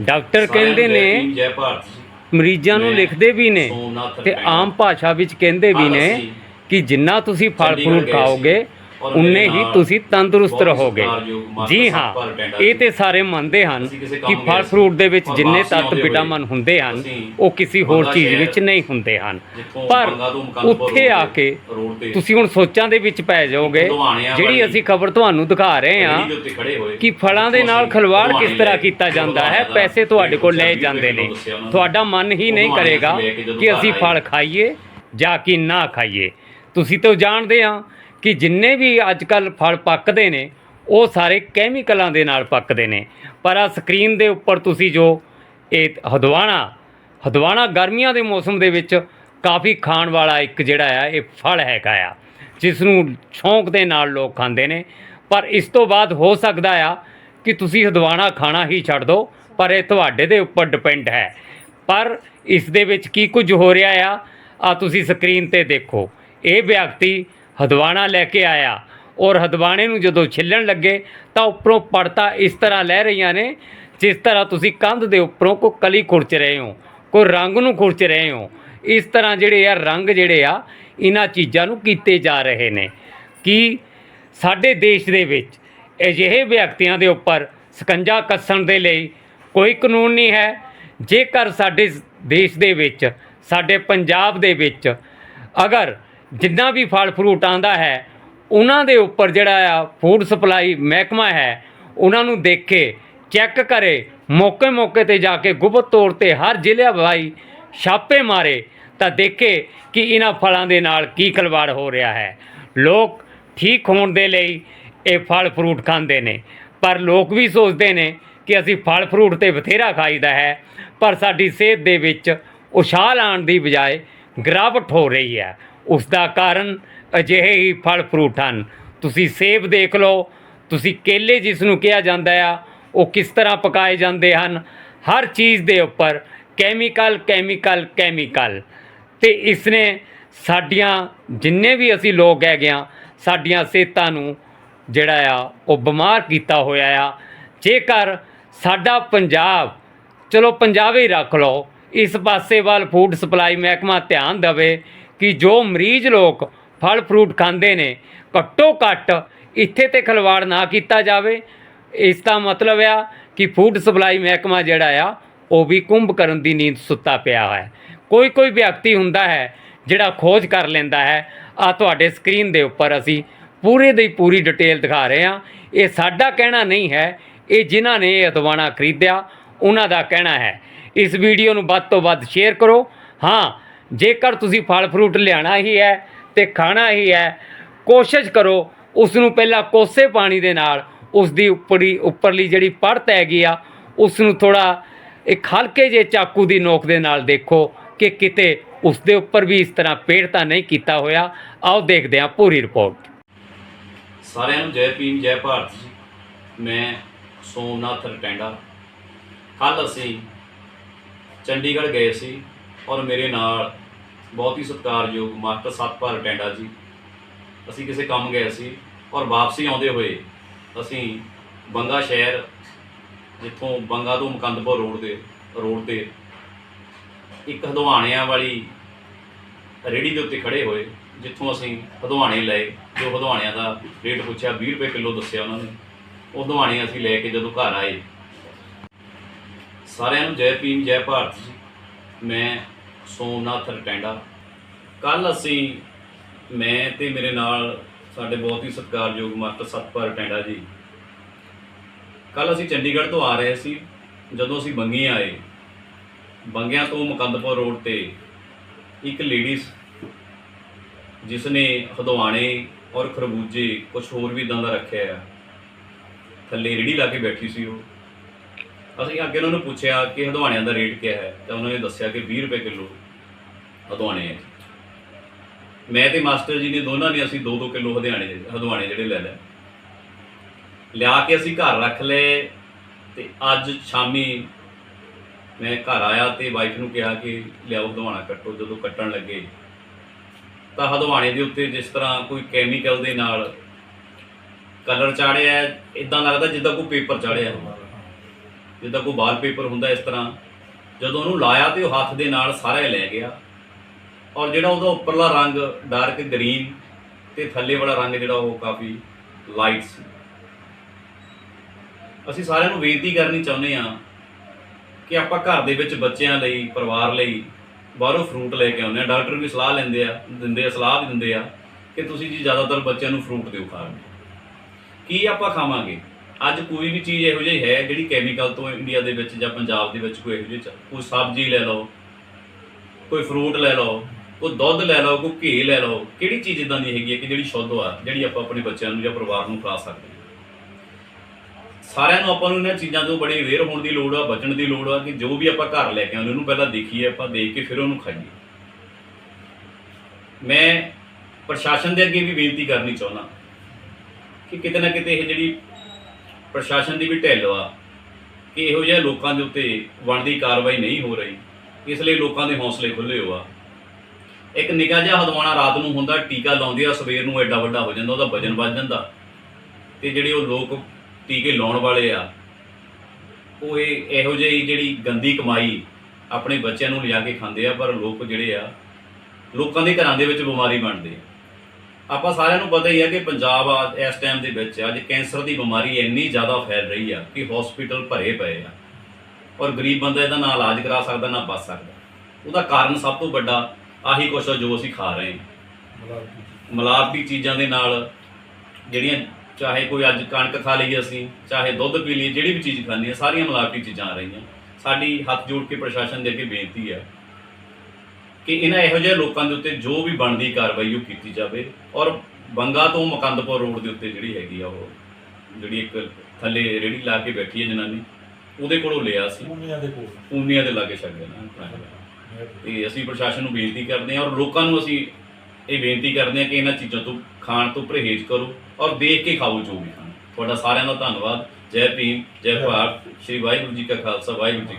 Doctor ਕਹਿੰਦੇ ਨੂੰ ਜੈ ਭਾਰਤ ਮਰੀਜ਼ਾਂ ਨੂੰ ਲਿਖਦੇ ਵੀ ਨੇ ਤੇ। ਆਮ ਭਾਸ਼ਾ ਵਿੱਚ ਕਹਿੰਦੇ ਵੀ ਨੇ ਕਿ ਜਿੰਨਾ ਤੁਸੀਂ ਫਲ ਫਰੂਟ ਖਾਓਗੇ ਉਨੇ ਹੀ ਤੁਸੀਂ ਤੰਦਰੁਸਤ ਰਹੋਗੇ ਜੀ ਹਾਂ ਇਹ। ਤੇ ਸਾਰੇ ਮੰਨਦੇ ਹਨ ਕਿ ਫਲ ਫਰੂਟ ਦੇ ਵਿੱਚ ਜਿੰਨੇ ਤੱਤ ਵਿਟਾਮਿਨ ਹੁੰਦੇ ਹਨ ਉਹ ਕਿਸੇ ਹੋਰ ਚੀਜ਼ ਵਿੱਚ ਨਹੀਂ ਹੁੰਦੇ ਹਨ ਪਰ ਉੱਥੇ ਆ ਕੇ ਤੁਸੀਂ ਹੁਣ ਸੋਚਾਂ ਦੇ ਵਿੱਚ ਪੈ ਜਾਓਗੇ ਜਿਹੜੀ ਅਸੀਂ ਖਬਰ ਤੁਹਾਨੂੰ ਦਿਖਾ ਰਹੇ ਹਾਂ ਕਿ ਫਲਾਂ ਦੇ ਨਾਲ ਖਲਵਾੜ ਕਿਸ ਤਰ੍ਹਾਂ ਲੈ- ਕੀਤਾ ਜਾਂਦਾ ਹੈ ਪੈਸੇ ਤੁਹਾਡੇ ਕੋਲ ਵੀਹ ਜਾਂਦੇ ਨੇ। ਤੁਹਾਡਾ ਮਨ ਹੀ ਨਹੀਂ ਕਰੇਗਾ ਲੈ ਕੇ ਅਸੀਂ। ਫਲ ਖਾਈਏ ਜਾਂ ਕਿ ਨਾ ਖਾਈਏ ਤੁਸੀਂ ਤਾਂ ਜਾਣਦੇ ਆ ਕਿ ਜਿੰਨੇ ਵੀ ਅੱਜ ਕੱਲ ਫਲ ਪੱਕਦੇ ਨੇ, ਉਹ ਸਾਰੇ ਕੈਮੀਕਲਾਂ ਦੇ ਨਾਲ ਪੱਕਦੇ ਨੇ। ਪਰ ਆ ਸਕਰੀਨ ਦੇ ਉੱਪਰ ਤੁਸੀਂ ਜੋ ਇਹ ਹਦਵਾਣਾ ਹਦਵਾਣਾ ਗਰਮੀਆਂ ਦੇ ਮੌਸਮ ਦੇ ਵਿੱਚ ਕਾਫੀ ਖਾਣ ਵਾਲਾ ਇੱਕ ਜਿਹੜਾ ਆ, ਇਹ ਫਲ ਹੈਗਾ ਆ ਜਿਸ ਨੂੰ ਸ਼ੌਂਕ ਦੇ ਨਾਲ ਲੋਕ ਖਾਂਦੇ ਨੇ। ਪਰ ਇਸ ਤੋਂ ਬਾਅਦ ਹੋ ਸਕਦਾ ਆ ਕਿ ਤੁਸੀਂ ਹਦਵਾਣਾ ਖਾਣਾ ਹੀ ਛੱਡ ਦਿਓ ਪਰ ਇਹ ਤੁਹਾਡੇ ਦੇ ਉੱਪਰ ਡਿਪੈਂਡ ਹੈ। ਪਰ ਇਸ ਦੇ ਵਿੱਚ ਕੀ ਕੁਝ ਹੋ ਰਿਹਾ ਆ ਆ ਤੁਸੀਂ ਸਕਰੀਨ ਤੇ ਦੇਖੋ। ਇਹ ਵਿਅਕਤੀ ਹਦਵਾਣਾ ਲੈ ਕੇ ਆਇਆ। ਔਰ ਹਦਵਾਣੇ ਨੂੰ ਜਦੋਂ ਛਿੱਲਣ ਲੱਗੇ ਤਾਂ ਉੱਪਰੋਂ ਪੜਤਾ ਇਸ ਤਰ੍ਹਾਂ ਲੈ ਰਹੀਆਂ ਨੇ ਜਿਸ ਤਰ੍ਹਾਂ ਤੁਸੀਂ ਕੰਧ ਦੇ ਉੱਪਰੋਂ ਕੋਈ ਕਲੀ ਖੁਰਚ ਰਹੇ ਹੋ, ਕੋਈ ਰੰਗ ਨੂੰ ਖੁਰਚ ਰਹੇ ਹੋ। ਇਸ ਤਰ੍ਹਾਂ ਜਿਹੜੇ ਆ ਰੰਗ ਜਿਹੜੇ ਆ, ਇਹਨਾਂ ਚੀਜ਼ਾਂ ਨੂੰ ਕੀਤੇ ਜਾ ਰਹੇ ਨੇ। ਕਿ ਸਾਡੇ ਦੇਸ਼ ਦੇ ਵਿੱਚ ਅਜਿਹੇ ਵਿਅਕਤੀਆਂ ਦੇ ਉੱਪਰ ਸਕੰਜਾ ਕੱਸਣ ਦੇ ਲਈ ਕੋਈ ਕਾਨੂੰਨ ਨਹੀਂ ਹੈ? ਜੇਕਰ ਸਾਡੇ ਦੇਸ਼ ਦੇ ਵਿੱਚ, ਸਾਡੇ ਪੰਜਾਬ ਦੇ ਵਿੱਚ ਅਗਰ ਜਿੰਨਾ ਵੀ ਫਲ ਫਰੂਟ ਆਂਦਾ ਹੈ, ਉਹਨਾਂ ਦੇ ਉੱਪਰ ਜਿਹੜਾ ਆ ਫੂਡ ਸਪਲਾਈ ਮਹਿਕਮਾ ਹੈ, ਉਹਨਾਂ ਨੂੰ ਦੇਖੇ ਚੈੱਕ ਕਰੇ, ਮੌਕੇ ਮੌਕੇ ਤੇ ਜਾ ਕੇ ਗੁਪਤ ਤੌਰ ਤੇ ਹਰ ਜ਼ਿਲ੍ਹਾ ਵਾਈ ਛਾਪੇ ਮਾਰੇ, ਤਾਂ ਦੇਖੇ ਕਿ ਇਹਨਾਂ ਫਲਾਂ ਦੇ ਨਾਲ ਕੀ ਖਲਵਾੜ ਹੋ ਰਿਹਾ ਹੈ। ਲੋਕ ਠੀਕ ਹੋਣ ਦੇ ਲਈ ਇਹ ਫਲ ਫਰੂਟ ਖਾਂਦੇ ਨੇ, ਪਰ ਲੋਕ ਵੀ ਸੋਚਦੇ ਨੇ ਕਿ ਅਸੀਂ ਫਲ ਫਰੂਟ ਤੇ ਬਥੇਰਾ ਖਾਈਦਾ ਹੈ, ਪਰ ਸਾਡੀ ਸਿਹਤ ਦੇ ਵਿੱਚ ਉਛਾਲ ਆਉਣ ਦੀ ਬਜਾਏ ਗਿਰਾਵਟ ਹੋ ਰਹੀ ਹੈ। ਉਸ ਦਾ ਕਾਰਨ ਅਜਿਹੇ ਹੀ ਫਲ ਫਰੂਟ ਹਨ। ਤੁਸੀਂ ਸੇਬ ਦੇਖ ਲਓ, ਤੁਸੀਂ ਕੇਲੇ ਜਿਸ ਨੂੰ ਕਿਹਾ ਜਾਂਦਾ ਆ, ਉਹ ਕਿਸ ਤਰ੍ਹਾਂ ਪਕਾਏ ਜਾਂਦੇ ਹਨ। ਹਰ ਚੀਜ਼ ਦੇ ਉੱਪਰ ਕੈਮੀਕਲ ਕੈਮੀਕਲ ਕੈਮੀਕਲ। ਤੇ ਇਸ ਨੇ ਸਾਡੀਆਂ ਜਿੰਨੇ ਵੀ ਅਸੀਂ ਲੋਕ ਹੈਗੇ ਆ ਸਾਡੀਆਂ ਸਿਹਤਾਂ ਨੂੰ ਜਿਹੜਾ ਆ, ਉਹ ਬਿਮਾਰ ਕੀਤਾ ਹੋਇਆ ਆ। ਜੇਕਰ ਸਾਡਾ ਪੰਜਾਬ, ਚਲੋ ਪੰਜਾਬ ਹੀ ਰੱਖ ਲਓ, ਇਸ ਪਾਸੇ ਵੱਲ ਫੂਡ ਸਪਲਾਈ ਮਹਿਕਮਾ ਧਿਆਨ ਦੇਵੇ ਕਿ ਜੋ ਮਰੀਜ਼ ਲੋਕ ਫਲ ਫਰੂਟ ਖਾਂਦੇ ਨੇ, ਘੱਟੋ ਘੱਟ ਇੱਥੇ ਤੇ ਖਲਵਾੜ ਨਾ ਕੀਤਾ ਜਾਵੇ। ਇਸ ਦਾ ਮਤਲਬ ਆ ਕਿ ਫੂਡ ਸਪਲਾਈ ਮਹਿਕਮਾ ਜਿਹੜਾ ਆ, ਉਹ ਵੀ ਕੁੰਭ ਕਰਨ ਦੀ ਨੀਂਦ ਸੁੱਤਾ ਪਿਆ ਹੈ। ਕੋਈ ਕੋਈ ਵਿਅਕਤੀ ਹੁੰਦਾ ਹੈ, ਜਿਹੜਾ ਖੋਜ ਕਰ ਲੈਂਦਾ ਹੈ। ਆ ਤੁਹਾਡੇ ਸਕਰੀਨ ਦੇ ਉੱਪਰ ਅਸੀਂ ਪੂਰੇ ਦੀ ਪੂਰੀ ਡਿਟੇਲ ਦਿਖਾ ਰਹੇ ਹਾਂ। ਇਹ ਸਾਡਾ ਕਹਿਣਾ ਨਹੀਂ ਹੈ, ਇਹ ਜਿਨ੍ਹਾਂ ਨੇ ਇਹ ਅਦਵਾਣਾ ਖਰੀਦਿਆ, ਉਹਨਾਂ ਦਾ ਕਹਿਣਾ ਹੈ। ਇਸ ਵੀਡੀਓ ਨੂੰ ਵੱਧ ਤੋਂ ਵੱਧ ਸ਼ੇਅਰ ਕਰੋ। ਹਾਂ ਜੇਕਰ ਤੁਸੀਂ ਫਲ ਫਰੂਟ ਲਿਆਣਾ ਹੀ ਹੈ ਤੇ ਖਾਣਾ ਹੀ ਹੈ, ਕੋਸ਼ਿਸ਼ ਕਰੋ ਉਸ ਨੂੰ ਪਹਿਲਾਂ ਕੋਸੇ ਪਾਣੀ ਦੇ ਨਾਲ ਉਸ ਦੀ ਉੱਪਰੀ ਉੱਪਰਲੀ ਜਿਹੜੀ ਪੜਤ ਹੈਗੀ ਆ ਉਸ ਨੂੰ ਥੋੜਾ ਇੱਕ ਹਲਕੇ ਜਿਹੇ ਚਾਕੂ ਦੀ ਨੋਕ ਦੇ ਨਾਲ ਦੇਖੋ ਕਿ ਕਿਤੇ ਉਸ ਦੇ ਉੱਪਰ ਵੀ ਇਸ ਤਰ੍ਹਾਂ ਪੇੜ ਤਾਂ ਨਹੀਂ ਕੀਤਾ ਹੋਇਆ। ਆਓ ਦੇਖਦੇ ਹਾਂ ਪੂਰੀ ਰਿਪੋਰਟ। ਸਾਰਿਆਂ ਨੂੰ ਜੈ ਭੀਮ, ਜੈ ਭਾਰਤ ਜੀ। ਮੈਂ ਸੋਮਨਾਥ ਰਟੈਂਡਾ। ਕੱਲ ਅਸੀਂ ਚੰਡੀਗੜ੍ਹ ਗਏ ਸੀ। ਔਰ ਮੇਰੇ ਨਾਲ ਬਹੁਤ ਹੀ ਸਤਿਕਾਰਯੋਗ ਮਾਸਟਰ ਸਤਪਾਲ ਰਟੈਂਡਾ ਜੀ। ਅਸੀਂ ਕਿਸੇ ਕੰਮ ਗਏ ਸੀ ਔਰ ਵਾਪਸੀ ਆਉਂਦੇ ਹੋਏ ਅਸੀਂ ਬੰਗਾ ਸ਼ਹਿਰ, ਜਿੱਥੋਂ ਬੰਗਾ ਤੋਂ ਮੁਕੰਦਪੁਰ ਰੋਡ ਦੇ, ਰੋਡ ਤੇ ਇੱਕ ਹਦਵਾਣਿਆਂ ਵਾਲੀ ਰੇੜੀ ਦੇ ਉੱਤੇ ਖੜੇ ਹੋਏ, ਜਿੱਥੋਂ ਅਸੀਂ ਹਦਵਾਣੇ ਲਏ, ਜੋ ਹਦਵਾਣਿਆਂ ਦਾ ਰੇਟ ਪੁੱਛਿਆ 20 ਰੁਪਏ ਕਿਲੋ ਦੱਸਿਆ ਉਹਨਾਂ ਨੇ। ਉਹ ਹਦਵਾਣੇ ਅਸੀਂ ਲੈ ਕੇ ਜਦੋਂ ਘਰ ਆਏ। ਸਾਰਿਆਂ ਨੂੰ ਜੈ ਭੀਮ, ਜੈ ਭਾਰਤ ਜੀ। ਮੈਂ ਸੋਮਨਾਥ ਰਟੈਂਡਾ। ਕੱਲ ਅਸੀਂ, ਮੈਂ ਤੇ ਮੇਰੇ ਨਾਲ ਸਾਡੇ ਬਹੁਤ ਹੀ ਸਤਿਕਾਰਯੋਗ ਮਾਸਟਰ ਸਤਪਾਲ ਰਟੈਂਡਾ ਜੀ। ਕੱਲ ਅਸੀਂ ਚੰਡੀਗੜ੍ਹ ਤੋਂ ਆ ਰਹੇ ਸੀ, ਜਦੋਂ ਅਸੀਂ ਬੰਗੀ ਆਏ। ਬੰਗਿਆਂ ਤੋਂ ਮੁਕੰਦਪੁਰ ਰੋਡ ਤੇ ਇੱਕ ਲੇਡੀਜ਼ ਜਿਸ ਨੇ ਹਦਵਾਣੇ ਔਰ ਖਰਬੂਜੇ ਕੁਝ ਹੋਰ ਵੀ ਇਦਾਂ ਦਾ ਰੱਖਿਆ ਆ, ਥੱਲੇ ਰੇੜੀ ਲਾ ਕੇ ਬੈਠੀ ਸੀ ਉਹ। ਅਸੀਂ ਅੱਗੇ ਉਹਨਾਂ ਨੂੰ ਪੁੱਛਿਆ ਕਿ ਹਦਵਾਣਿਆਂ ਦਾ ਰੇਟ ਕੀ ਹੈ, ਤਾਂ ਉਹਨਾਂ ਨੇ ਦੱਸਿਆ ਕਿ 20 ਰੁਪਏ ਕਿਲੋ। ਹਦਵਾਣੇ ਮੈਂ ਤੇ ਮਾਸਟਰ ਜੀ ਨੇ ਦੋਨਾਂ ਨੇ ਅਸੀਂ 2-2 ਕਿਲੋ ਹਦਿਆਣੇ ਹਦਵਾਣੇ ਜਿਹੜੇ ਲੈ ਲਏ। ਲਿਆ ਕੇ ਅਸੀਂ ਘਰ ਰੱਖ ਲਏ ਤੇ ਅੱਜ ਸ਼ਾਮੀ ਮੈਂ ਘਰ ਆਇਆ ਤੇ ਵਾਈਫ ਨੂੰ ਕਿਹਾ ਕਿ ਲਿਆਓ ਹਦਵਾਣਾ ਕੱਟੋ, ਜਦੋਂ ਕੱਟਣ ਲੱਗੇ। ਤਾਂ ਹਦਵਾਣੇ ਦੇ ਉੱਤੇ ਜਿਸ ਤਰ੍ਹਾਂ ਕੋਈ ਕੈਮੀਕਲ ਦੇ ਨਾਲ ਕਲਰ ਚਾੜਿਆ ਇਦਾਂ ਲੱਗਦਾ ਜਿੱਦਾਂ ਕੋਈ ਪੇਪਰ ਚਾੜਿਆ। ਜਿੱਦਾਂ ਕੋਈ ਵਾਲਪੇਪਰ ਹੁੰਦਾ ਇਸ ਤਰ੍ਹਾਂ। ਜਦੋਂ ਉਹਨੂੰ ਲਾਇਆ ਤੇ ਉਹ ਹੱਥ ਦੇ ਨਾਲ ਸਾਰਾ ਹੀ ਲੈ ਗਿਆ। ਔਰ ਜਿਹੜਾ ਉਹਦਾ ਉੱਪਰਲਾ ਰੰਗ ਡਾਰਕ ਗ੍ਰੀਨ ਤੇ ਥੱਲੇ ਵਾਲਾ ਰੰਗ ਜਿਹੜਾ ਉਹ ਕਾਫੀ ਲਾਈਟ ਸੀ। ਅਸੀਂ ਸਾਰਿਆਂ ਨੂੰ ਬੇਨਤੀ ਕਰਨੀ ਚਾਹੁੰਦੇ ਹਾਂ ਕਿ ਆਪਾਂ ਘਰ ਦੇ ਵਿੱਚ ਬੱਚਿਆਂ ਲਈ, ਪਰਿਵਾਰ ਲਈ ਬਾਹਰੋਂ ਫਰੂਟ ਲੈ ਕੇ ਆਉਂਦੇ ਆ ਡਾਕਟਰ ਵੀ ਸਲਾਹ ਲੈਂਦੇ ਆ, ਦਿੰਦੇ ਆ, ਸਲਾਹ ਵੀ ਦਿੰਦੇ ਆ ਕਿ ਤੁਸੀਂ ਜੀ ਜ਼ਿਆਦਾਤਰ ਬੱਚਿਆਂ ਨੂੰ ਫਰੂਟ ਦਿਓ ਖਾਣ ਨੂੰ ਕੀ ਆਪਾਂ ਖਾਵਾਂਗੇ? ਅੱਜ ਕੋਈ ਵੀ ਚੀਜ਼ ਇਹੋ ਜਿਹੀ ਹੈ ਜਿਹੜੀ ਕੈਮੀਕਲ ਤੋਂ ਇੰਡੀਆ ਦੇ ਵਿੱਚ ਜਾਂ ਪੰਜਾਬ ਦੇ ਵਿੱਚ ਕੋਈ ਇਹੋ ਜਿਹੀ ਕੋਈ ਸਬਜ਼ੀ ਲੈ ਲਓ, ਕੋਈ ਫਰੂਟ ਲੈ ਲਓ ਕੋਈ ਦੁੱਧ ਲੈ ਲਓ, ਕੋਈ ਘੀ ਲੈ ਲਓ, ਕਿਹੜੀ ਚੀਜ਼ ਇਦਾਂ ਦੀ ਹੈਗੀ ਹੈ ਕਿ ਜਿਹੜੀ ਸ਼ੁੱਧ ਆ, ਜਿਹੜੀ ਆਪਾਂ ਆਪਣੇ ਬੱਚਿਆਂ ਨੂੰ ਜਾਂ ਪਰਿਵਾਰ ਨੂੰ ਖਾ ਸਕਦੇ ਹਾਂ? ਸਾਰਿਆਂ ਨੂੰ ਆਪਾਂ ਨੂੰ ਇਹਨਾਂ ਚੀਜ਼ਾਂ ਤੋਂ ਬੜੇ ਅਵੇਅਰ ਹੋਣ ਦੀ ਲੋੜ ਆ, ਬਚਣ ਦੀ ਲੋੜ ਆ ਕਿ ਜੋ ਵੀ ਆਪਾਂ ਘਰ ਲੈ ਕੇ ਆਉਂਦੇ, ਉਹਨੂੰ ਪਹਿਲਾਂ ਦੇਖੀਏ, ਆਪਾਂ ਦੇਖ ਕੇ ਫਿਰ ਉਹਨੂੰ ਖਾਈਏ। ਮੈਂ ਪ੍ਰਸ਼ਾਸਨ ਦੇ ਅੱਗੇ ਵੀ ਬੇਨਤੀ ਕਰਨੀ ਚਾਹੁੰਦਾ ਕਿ ਕਿਤੇ ਨਾ ਕਿਤੇ ਇਹ ਜਿਹੜੀ ਪ੍ਰਸ਼ਾਸਨ ਦੀ ਵੀ ਢਿੱਲ ਆ, ਕਿ ਇਹੋ ਜਿਹੇ ਲੋਕਾਂ ਦੇ ਉੱਤੇ ਬਣਦੀ ਕਾਰਵਾਈ ਨਹੀਂ ਹੋ ਰਹੀ, ਇਸ ਲਈ ਲੋਕਾਂ ਦੇ ਹੌਸਲੇ ਖੁੱਲੇ ਹੋਆ। ਇੱਕ ਨਿੱਕਾ ਜਿਹਾ ਹਦਵਾਣਾ ਰਾਤ ਨੂੰ ਹੁੰਦਾ, ਟੀਕਾ ਲਾਉਂਦੇ ਆ, ਸਵੇਰ ਨੂੰ ਐਡਾ ਵੱਡਾ ਹੋ ਜਾਂਦਾ, ਉਹਦਾ ਵਜਨ ਵੱਧ ਜਾਂਦਾ। ਤੇ ਜਿਹੜੇ ਉਹ ਲੋਕ ਟੀਕੇ ਲਾਉਣ ਵਾਲੇ ਆ, ਉਹ ਇਹ ਇਹੋ ਜਿਹੀ ਜਿਹੜੀ ਗੰਦੀ ਕਮਾਈ ਆਪਣੇ ਬੱਚਿਆਂ ਨੂੰ ਲਿਆ ਕੇ ਖਾਂਦੇ ਆ, ਪਰ ਲੋਕ ਜਿਹੜੇ ਆ, ਲੋਕਾਂ ਦੇ ਘਰਾਂ ਦੇ ਵਿੱਚ ਬਿਮਾਰੀ ਬਣਦੇ ਆ। ਆਪਾਂ ਸਾਰਿਆਂ ਨੂੰ ਪਤਾ ਹੀ ਆ ਕਿ ਪੰਜਾਬ ਆ, ਇਸ ਟਾਈਮ ਦੇ ਵਿੱਚ ਅੱਜ ਕੈਂਸਰ ਦੀ ਬਿਮਾਰੀ ਇੰਨੀ ਜ਼ਿਆਦਾ ਫੈਲ ਰਹੀ ਆ ਕਿ ਹਸਪੀਟਲ ਭਰੇ ਪਏ ਆ। ਔਰ ਗਰੀਬ ਬੰਦਾ ਇਹਦਾ ਨਾ ਇਲਾਜ ਕਰਾ ਸਕਦਾ, ਨਾ ਬਚ ਸਕਦਾ। ਉਹਦਾ ਕਾਰਨ ਸਭ ਤੋਂ ਵੱਡਾ ਆਹੀ ਕੁਛ ਆ ਜੋ ਅਸੀਂ ਖਾ ਰਹੇ ਹਾਂ। ਮਿਲਾਵਟੀ। ਚੀਜ਼ਾਂ ਦੇ ਨਾਲ ਜਿਹੜੀਆਂ ਚਾਹੇ ਕੋਈ ਅੱਜ ਕਣਕ ਖਾ ਲਈਏ ਅਸੀਂ ਚਾਹੇ ਦੁੱਧ ਪੀ ਲਈਏ ਜਿਹੜੀ ਵੀ ਚੀਜ਼ ਖਾਂਦੇ ਆ ਸਾਰੀਆਂ ਮਿਲਾਵਟੀ ਚੀਜ਼ਾਂ ਆ ਰਹੀਆਂ। ਸਾਡੀ ਹੱਥ ਜੋੜ ਕੇ ਪ੍ਰਸ਼ਾਸਨ ਦੇ ਅੱਗੇ ਬੇਨਤੀ ਹੈ ਕਿ ਇਹਨਾਂ ਇਹੋ ਜਿਹੇ ਲੋਕਾਂ ਦੇ ਉੱਤੇ ਜੋ ਵੀ ਬਣਦੀ ਕਾਰਵਾਈ ਉਹ ਕੀਤੀ ਜਾਵੇ ਔਰ ਬੰਗਾ ਤੋਂ ਮੁਕੰਦਪੁਰ ਰੋਡ ਦੇ ਉੱਤੇ ਜਿਹੜੀ ਹੈਗੀ ਆ ਉਹ ਜਿਹੜੀ ਇੱਕ ਥੱਲੇ ਰੇੜੀ ਲਾ ਕੇ ਬੈਠੀ ਹੈ ਜਨਾਨੀ ਉਹਦੇ ਕੋਲੋਂ ਲਿਆ ਸੀ। ਪੂਨੀਆਂ ਦੇ ਕੋਲ। ਪੂਨੀਆਂ ਦੇ ਲਾਗੇ ਛੱਡ ਦੇਣਾ। ਤੇ ਅਸੀਂ ਪ੍ਰਸ਼ਾਸਨ ਨੂੰ ਬੇਨਤੀ ਕਰਦੇ ਹਾਂ ਔਰ ਲੋਕਾਂ ਨੂੰ ਅਸੀਂ ਇਹ ਬੇਨਤੀ ਕਰਦੇ ਹਾਂ ਕਿ ਇਹਨਾਂ ਚੀਜ਼ਾਂ ਤੋਂ, ਖਾਣ ਤੋਂ ਪਰਹੇਜ਼ ਕਰੋ ਔਰ ਦੇਖ ਕੇ ਖਾਓ ਜੋ ਵੀ ਖਾਣਾ। ਤੁਹਾਡਾ ਸਾਰਿਆਂ ਦਾ ਧੰਨਵਾਦ। ਜੈ ਭੀਮ, ਜੈ ਭਾਰਤ। ਸ਼੍ਰੀ ਵਾਹਿਗੁਰੂ ਜੀ ਕਾ ਖਾਲਸਾ, ਵਾਹਿਗੁਰੂ ਜੀ